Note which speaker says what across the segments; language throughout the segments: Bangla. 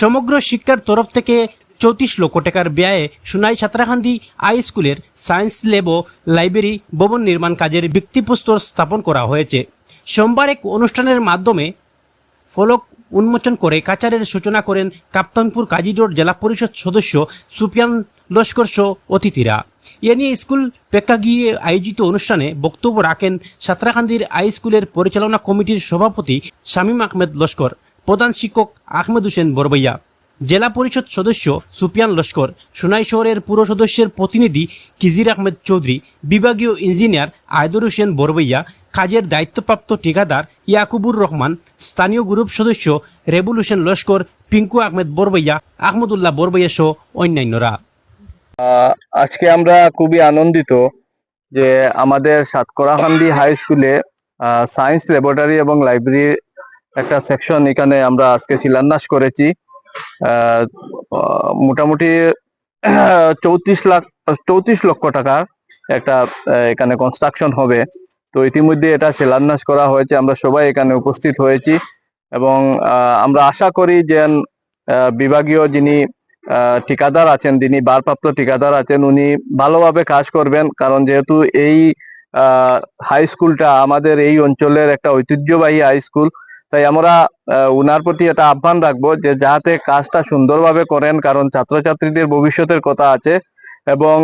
Speaker 1: সমগ্র শিক্ষার তরফ থেকে চৌত্রিশ লক্ষ টাকার ব্যয়ে সোনাই সাঁতরাখান্দি হাই স্কুলের সায়েন্স ল্যাব ও লাইব্রেরি ভবন নির্মাণ কাজের ভিত্তিপ্রস্তর স্থাপন করা হয়েছে। সোমবার এক অনুষ্ঠানের মাধ্যমে ফলক উন্মোচন করে কাচারের সূচনা করেন কাপ্তানপুর কাজীরোড জেলা পরিষদ সদস্য সুপিয়ান লস্কর সহ অতিথিরা। এ নিয়ে স্কুল প্রেক্ষাগৃহে আয়োজিত অনুষ্ঠানে বক্তব্য রাখেন সাঁতরাখান্দির হাই স্কুলের পরিচালনা কমিটির সভাপতি শামীম আহমেদ লস্কর। প্রধান শিক্ষক আহমেদ হোসেন বরবইয়া জেলা পরিষদ সদস্য সুপিয়ান লস্কর, সোনাই শহরের পুর সদস্যের প্রতিনিধি কিজির আহমেদ চৌধুরী, বিভাগীয় ইঞ্জিনিয়ার আয়দুর হোসেন বরবইয়া কাজের দায়িত্বপ্রাপ্ত ঠিকাদার ইয়াকুবুর রহমান, স্থানীয় গ্রুপ সদস্য রেবুল হোসেন লস্কর, পিঙ্কু আহমেদ বরবইয়া আহমদুল্লাহ বরবইয়া সহ অন্যান্যরা।
Speaker 2: আজকে আমরা খুবই আনন্দিত যে আমাদের সাতকরাহান্দি হাই স্কুলে সায়েন্স ল্যাবরেটরি এবং লাইব্রেরির একটা সেকশন এখানে আমরা আজকে শিলান্যাস করেছি। মোটামুটি চৌত্রিশ লাখ, চৌত্রিশ লক্ষ টাকার একটা এখানে কনস্ট্রাকশন হবে। তো ইতিমধ্যে এটা শিলান্যাস করা হয়েছে। আমরা সবাই এখানে উপস্থিত হয়েছি এবং আমরা আশা করি যে বিভাগীয় যিনি ঠিকাদার আছেন, যিনি ভারপ্রাপ্ত ঠিকাদার আছেন, উনি ভালোভাবে কাজ করবেন। কারণ যেহেতু এই হাই স্কুলটা আমাদের এই অঞ্চলের একটা ঐতিহ্যবাহী হাই স্কুল তাই আমরা উনার প্রতি একটা আহ্বান রাখব যে যাতে কাজটা সুন্দরভাবে করেন, কারণ ছাত্রছাত্রীদের ভবিষ্যতের কথা আছে। এবং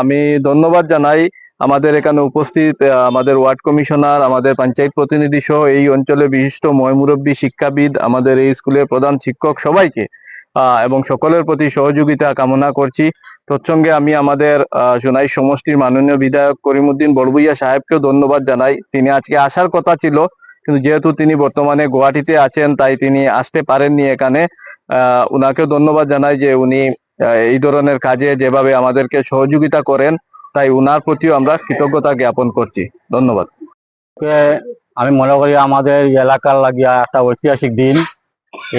Speaker 2: আমি ধন্যবাদ জানাই আমাদের এখানে উপস্থিত আমাদের ওয়ার্ড কমিশনার, আমাদের পঞ্চায়েত প্রতিনিধি সহ এই অঞ্চলে বিশিষ্ট ময়মুরব্বী শিক্ষাবিদ, আমাদের এই স্কুলের প্রধান শিক্ষক সবাইকে এবং সকলের প্রতি সহযোগিতা কামনা করছি। তৎসঙ্গে আমি আমাদের সোনাই সমষ্টির মাননীয় বিধায়ক করিমুদ্দিন বড়বুইয়া সাহেবকেও ধন্যবাদ জানাই। তিনি আজকে আসার কথা ছিল কিন্তু যেহেতু তিনি বর্তমানে গুয়াহাটিতে আছেন তাই তিনি আসতে পারেননি এখানে। আহ, উনাকেও ধন্যবাদ জানাই যে উনি এই ধরনের কাজে যেভাবে আমাদেরকে সহযোগিতা করেন তাই উনার প্রতিও আমরা কৃতজ্ঞতা জ্ঞাপন করছি। ধন্যবাদ।
Speaker 3: আমি মনে করি আমাদের এলাকার লাগিয়া একটা ঐতিহাসিক দিন।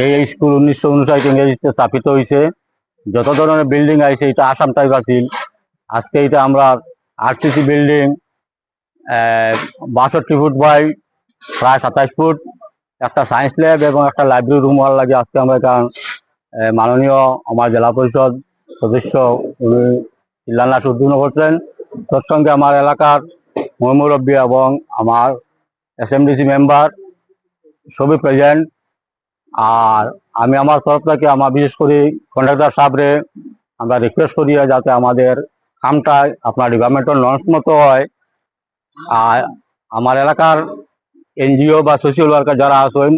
Speaker 3: এই স্কুল উনিশশো উনষাট ইংরেজিতে স্থাপিত হয়েছে যত ধরনের বিল্ডিং আছে এটা আসাম টাইপ আছিল আজকে এটা আমরা আরসিসি বিল্ডিং বাষট্টি ফুট বাই প্রায় সাতাশ ফুট একটা সায়েন্স ল্যাব এবং একটা লাইব্রেরি রুম হওয়ার লাগে আজকে আমরা আহ, মাননীয় আমার জেলা পরিষদ সদস্য উনি শিলান্যাস উদ্বোধন করছেন। তোর সঙ্গে আমার এলাকার মুরব্বী এবং আমার এসএমডিসি মেম্বার সবই প্রেজেন্ট আর আমি আমার তরফ থেকে আমার বিশেষ করে কন্ট্রাক্টর সাহেবরে আমরা রিকোয়েস্ট করি যাতে আমাদের কামটা আপনার ডিপার্টমেন্টের নর্মস মতো হয়। আর আমার এলাকার এনজিও বা সোশ্যাল ওয়ার্কার যারা আছেন,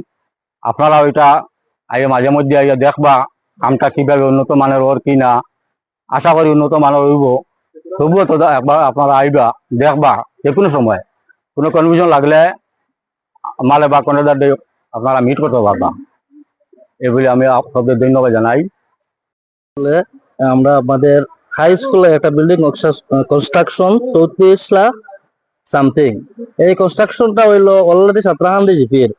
Speaker 3: আপনারা ওইটা আগে মাঝে মধ্যে আগে দেখবা কামটা কীভাবে উন্নত মানের ওর কি না আশা করি উন্নত মানের হইব। তবুও তো একবার আপনারা আইবা, দেখবা যে কোনো সময়। কোনো কনফিউশন লাগলে মালে বা কন্ট্রাক্টর আপনারা মিট করতে পারবা। এই বলে আমি আপনাদের ধন্যবাদ জানাই।
Speaker 4: আমরা আমাদের হাই স্কুলে একটা বিল্ডিং কনস্ট্রাকশন চৌত্রিশ লাখ সামথিং এই কনস্ট্রাকশনটা হইল অলরেডি সাতরাহান্দি জিপির।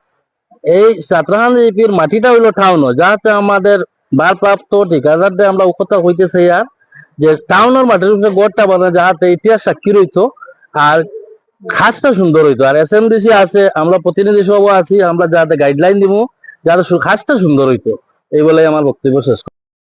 Speaker 4: এই সাতরাহান্দি জিপির মাটিটা হইল টাউন যাতে আমাদের ভারপ্রাপ্ত ঠিকাদারদের আমরা কথা হইতেছে আর যে টাউনের মাটির উপরে গড়টা বানায় যাহাতে ইতিহাস সাক্ষী রইতো আর খাসটা সুন্দর হইতো। আর এস এমডিসি আছে, আমরা প্রতিনিধি সহ আছি, আমরা যাতে গাইডলাইন দিব যাতে খাসটা সুন্দর হইতো। এই বলে আমার বক্তব্য শেষ